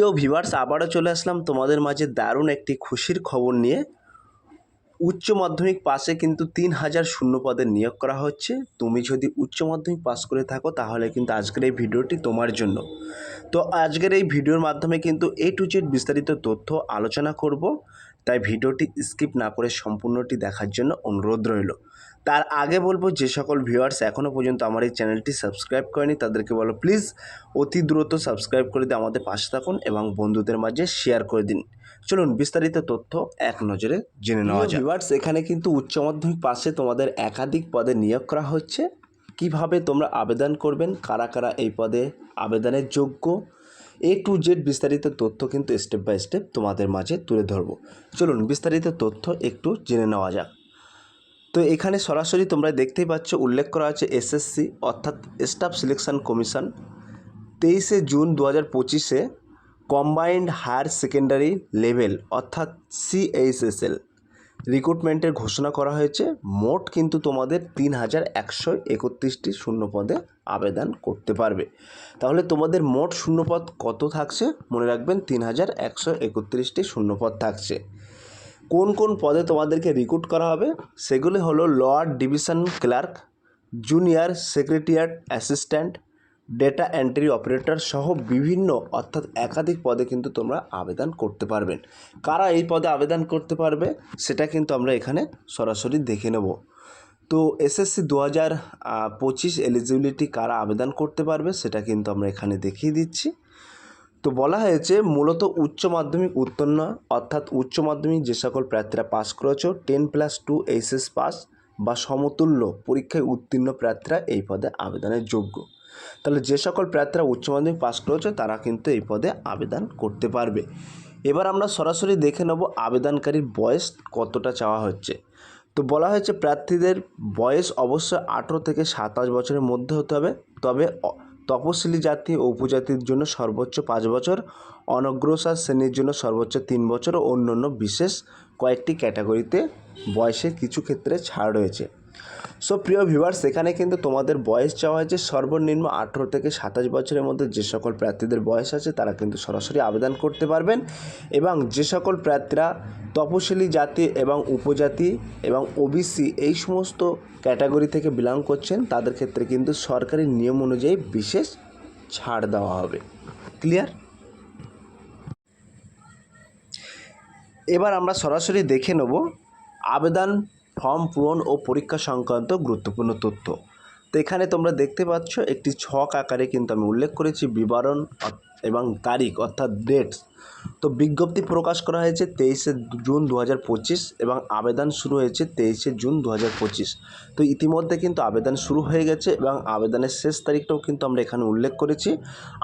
প্রিয় ভিভার্স আবারও চলে আসলাম তোমাদের মাঝে দারুণ একটি খুশির খবর নিয়ে। উচ্চ মাধ্যমিক পাশে কিন্তু তিন হাজার শূন্য পদে নিয়োগ করা হচ্ছে। তুমি যদি উচ্চ মাধ্যমিক পাস করে থাকো, তাহলে কিন্তু আজকের এই ভিডিওটি তোমার জন্য। তো আজকের এই ভিডিওর মাধ্যমে কিন্তু এ টু জেড বিস্তারিত তথ্য আলোচনা করব। তাই ভিডিওটি স্কিপ না করে সম্পূর্ণটি দেখার জন্য অনুরোধ রইল। তার আগে বলব যে সকল ভিউয়ার্স এখনও পর্যন্ত আমার এই চ্যানেলটি সাবস্ক্রাইব করেনি তাদেরকে বলো প্লিজ অতি দ্রুত সাবস্ক্রাইব করে দিয়ে আমাদের পাশে থাকুন এবং বন্ধুদের মাঝে শেয়ার করে দিন। চলুন বিস্তারিত তথ্য এক নজরে জেনে নেওয়া যায় ভিউয়ার্স এখানে কিন্তু উচ্চ মাধ্যমিক পাশে তোমাদের একাধিক পদে নিয়োগ করা হচ্ছে। কীভাবে তোমরা আবেদন করবেন কারা কারা এই পদে আবেদনের যোগ্য এ টু জেড বিস্তারিত তথ্য কিন্তু স্টেপ বাই স্টেপ তোমাদের মাঝে তুলে ধরবো। চলুন বিস্তারিত তথ্য একটু জেনে নেওয়া যাক। তো এখানে সরাসরি তোমরা দেখতেই পাচ্ছ, উল্লেখ করা আছে এসএসসি অর্থাৎ স্টাফ সিলেকশন কমিশন তেইশে জুন দু হাজার পঁচিশে কম্বাইন্ড হায়ার সেকেন্ডারি লেভেল অর্থাৎ সিএইচএসএল রিক্রুটমেন্টের ঘোষণা করা হয়েছে। মোট কিন্তু তোমাদের তিন হাজার একশো একত্রিশটি শূন্য পদে আবেদন করতে পারবে। তাহলে তোমাদের মোট শূন্যপদ কত থাকছে? মনে রাখবেন তিন হাজার একশো একত্রিশটি শূন্যপদ থাকছে। কোন কোন পদে তোমাদেরকে রিক্রুট করা হবে? সেগুলি হলো lower division clerk junior secretariat assistant data entry operator সহ বিভিন্ন অর্থাৎ একাধিক পদে কিন্তু তোমরা আবেদন করতে পারবেন কারা এই পদে আবেদন করতে পারবে, সেটা কিন্তু আমরা এখানে সরাসরি দেখে নেব। তো এসএসসি দু হাজার পঁচিশ এলিজিবিলিটি কারা আবেদন করতে পারবে, সেটা কিন্তু আমরা এখানে দেখিয়ে দিচ্ছি। তো বলা হয়েছে মূলত উচ্চ মাধ্যমিক উত্তীর্ণ, অর্থাৎ উচ্চ মাধ্যমিক যে সকল প্রার্থীরা পাস করেছ ten plus two HS pass বা সমতুল্য পরীক্ষায় উত্তীর্ণ প্রার্থীরা এই পদে আবেদনের যোগ্য। তাহলে যে সকল প্রার্থীরা উচ্চ মাধ্যমিক পাস করেছে, তারা কিন্তু এই পদে আবেদন করতে পারবে। এবার আমরা সরাসরি দেখে নেব আবেদনকারীর বয়স কতটা চাওয়া হচ্ছে। তো বলা হয়েছে প্রার্থীদের বয়স অবশ্যই আঠেরো থেকে সাতাশ বছরের মধ্যে হতে হবে, তবে তপশিলি জাতি ও উপজাতির জন্য সর্বোচ্চ পাঁচ বছর, অনগ্রসর শ্রেণির জন্য সর্বোচ্চ তিন বছর ও অন্যান্য বিশেষ কয়েকটি ক্যাটাগরিতে বয়সের কিছু ক্ষেত্রে ছাড় রয়েছে। সো প্রিয় ভিউয়ার্স এখানে কিন্তু তোমাদের বয়স চাওয়া হয়েছে সর্বনিম্ন আঠেরো থেকে সাতাশ বছরের মধ্যে যে সকল প্রার্থীদের বয়স আছে, তারা কিন্তু সরাসরি আবেদন করতে পারবেন এবং যে সকল প্রার্থীরা তপশিলি জাতি এবং উপজাতি এবং ওবিসি এই সমস্ত ক্যাটাগরি থেকে বিলং করছেন, তাদের ক্ষেত্রে কিন্তু সরকারি নিয়ম অনুযায়ী বিশেষ ছাড় দেওয়া হবে। ক্লিয়ার এবার আমরা সরাসরি দেখে নেব আবেদন ফর্ম পূরণ ও পরীক্ষা সংক্রান্ত গুরুত্বপূর্ণ তথ্য। তো এখানে তোমরা দেখতে পাচ্ছ, একটি ছক আকারে কিন্তু আমি উল্লেখ করেছি, বিবরণ এবং তারিখ, অর্থাৎ ডেটস তো বিজ্ঞপ্তি প্রকাশ করা হয়েছে তেইশে জুন দু হাজার পঁচিশ এবং আবেদন শুরু হয়েছে তেইশে জুন দু হাজার পঁচিশ। তো ইতিমধ্যে কিন্তু আবেদন শুরু হয়ে গেছে এবং আবেদনের শেষ তারিখটাও কিন্তু আমরা এখানে উল্লেখ করেছি।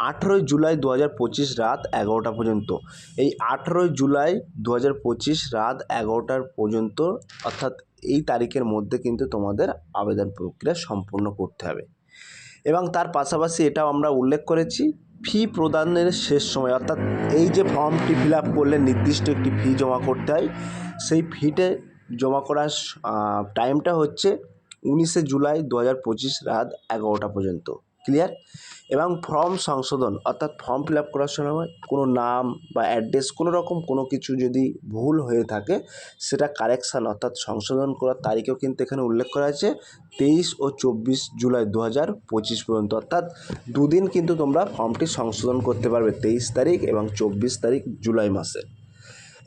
আঠেরোই জুলাই দু হাজার পঁচিশ রাত এগারোটা পর্যন্ত। এই আঠেরোই জুলাই দু হাজার পঁচিশ রাত এগারোটার পর্যন্ত, অর্থাৎ এই তারিখের মধ্যে কিন্তু তোমাদের আবেদন প্রক্রিয়া সম্পূর্ণ করতে হবে। এবং তার পাশাপাশি এটাও আমরা উল্লেখ করেছি ফি প্রদানের শেষ সময়, অর্থাৎ এই যে ফর্মটি ফিল আপ করলে নির্দিষ্ট একটি ফি জমা করতে হয়, সেই ফিটে জমা করার টাইমটা হচ্ছে উনিশে জুলাই দু হাজার পঁচিশ রাত এগারোটা পর্যন্ত। ক্লিয়ার এবং ফর্ম সংশোধন, অর্থাৎ ফর্ম ফিল আপ করার সময় কোনো নাম বা অ্যাড্রেস কোনো রকম কোনো কিছু যদি ভুল হয়ে থাকে, সেটা কারেকশান অর্থাৎ সংশোধন করার তারিখেও কিন্তু এখানে উল্লেখ করা আছে, তেইশ ও চব্বিশ জুলাই দু হাজার পঁচিশ পর্যন্ত। অর্থাৎ দুদিন কিন্তু তোমরা ফর্মটি সংশোধন করতে পারবে, তেইশ তারিখ এবং চব্বিশ তারিখ জুলাই মাসে।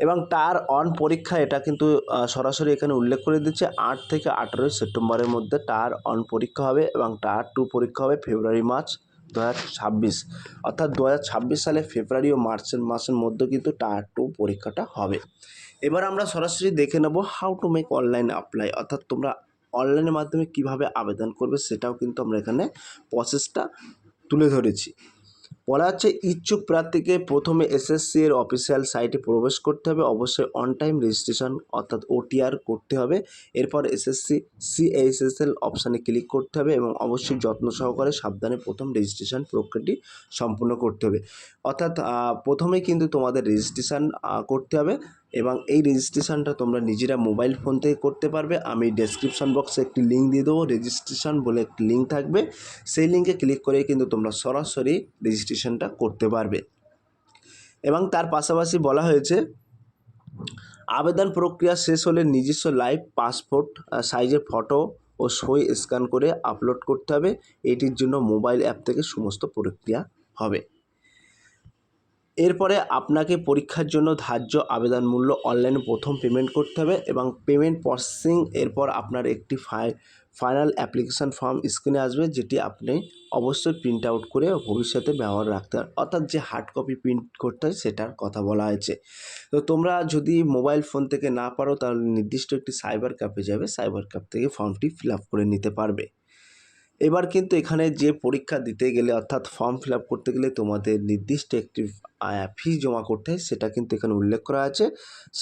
এবং তার অন পরীক্ষা এটা কিন্তু সরাসরি এখানে উল্লেখ করে দিচ্ছে, আট থেকে আঠেরোই সেপ্টেম্বরের মধ্যে টার অন পরীক্ষা হবে এবং টার টু পরীক্ষা হবে ফেব্রুয়ারি, মার্চ দু ছাব্বিশ। অর্থাৎ দু হাজার ছাব্বিশ সালে ফেব্রুয়ারি ও মার্চের মাসের মধ্যে কিন্তু টার টু পরীক্ষাটা হবে। এবার আমরা সরাসরি দেখে নেব how to make online apply অর্থাৎ তোমরা অনলাইনের মাধ্যমে কীভাবে আবেদন করবে সেটাও কিন্তু আমরা এখানে প্রসেসটা তুলে ধরেছি। বলা হচ্ছে ইচ্ছুক প্রার্থীকে প্রথমে এসএসসি এর অফিসিয়াল সাইটে প্রবেশ করতে হবে। অবশ্যই অন টাইম রেজিস্ট্রেশন অর্থাৎ ওটিআর করতে হবে। এরপর এসএসসি সিএইচএসএল অপশানে ক্লিক করতে হবে এবং অবশ্যই যত্ন সহকারে সাবধানে প্রথম রেজিস্ট্রেশন প্রক্রিয়াটি সম্পূর্ণ করতে হবে। অর্থাৎ প্রথমে কিন্তু তোমাদের রেজিস্ট্রেশন করতে হবে। এবং এই রেজিস্ট্রেশনটা তোমরা নিজেরা মোবাইল ফোন থেকে করতে পারবে। আমি ডেসক্রিপশন বক্সে একটি লিঙ্ক দিয়ে দেবো। রেজিস্ট্রেশন বলে একটি লিঙ্ক থাকবে। সেই লিঙ্কে ক্লিক করেই কিন্তু তোমরা সরাসরি রেজিস্ট্রেশনটা করতে পারবে। এবং তার পাশাপাশি বলা হয়েছে, আবেদন প্রক্রিয়া শেষ হলে নিজস্ব লাইভ পাসপোর্ট সাইজের ফটো ও সই স্ক্যান করে আপলোড করতে হবে। এটির জন্য মোবাইল অ্যাপ থেকে সমস্ত প্রক্রিয়া হবে। এরপরে আপনাকে পরীক্ষার জন্য ধার্য আবেদন মূল্য অনলাইনে প্রথম পেমেন্ট করতে হবে এবং পেমেন্ট প্রসেসিং এরপর আপনার একটি ফাই ফাইনাল অ্যাপ্লিকেশান ফর্ম স্ক্রিনে আসবে, যেটি আপনি অবশ্যই প্রিন্ট আউট করে ভবিষ্যতে ব্যবহার রাখতে হবে অর্থাৎ যে হার্ড কপি প্রিন্ট করতে হয় সেটার কথা বলা হয়েছে। তো তোমরা যদি মোবাইল ফোন থেকে না পারো, তাহলে নির্দিষ্ট একটি সাইবার ক্যাফে যাবে সাইবার ক্যাফ থেকে ফর্মটি ফিল আপ করে নিতে পারবে। এবার কিন্তু এখানে যে পরীক্ষা দিতে গেলে, অর্থাৎ ফর্ম ফিল আপ করতে গেলে তোমাদের নির্দিষ্ট একটি ফি জমা করতে হয়, সেটা কিন্তু এখানে উল্লেখ করা আছে।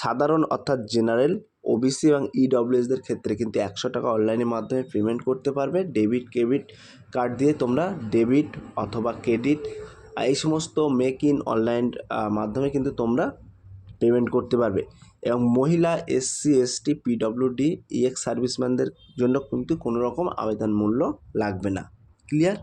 সাধারণ, অর্থাৎ জেনারেল ওবিসি এবং ইডব্লিউএসদের ক্ষেত্রে কিন্তু একশো টাকা অনলাইনের মাধ্যমে পেমেন্ট করতে পারবে। ডেবিট ক্রেডিট কার্ড দিয়ে তোমরা ডেবিট অথবা ক্রেডিট এই সমস্ত মেক ইন অনলাইন মাধ্যমে কিন্তু তোমরা পেমেন্ট করতে পারবে। এবং মহিলা এসসি এসটি পিডব্লিউডি ইএক্স সার্ভিসম্যানদের জন্য কিন্তু কোনো রকম আবেদন মূল্য লাগবে না। ক্লিয়ার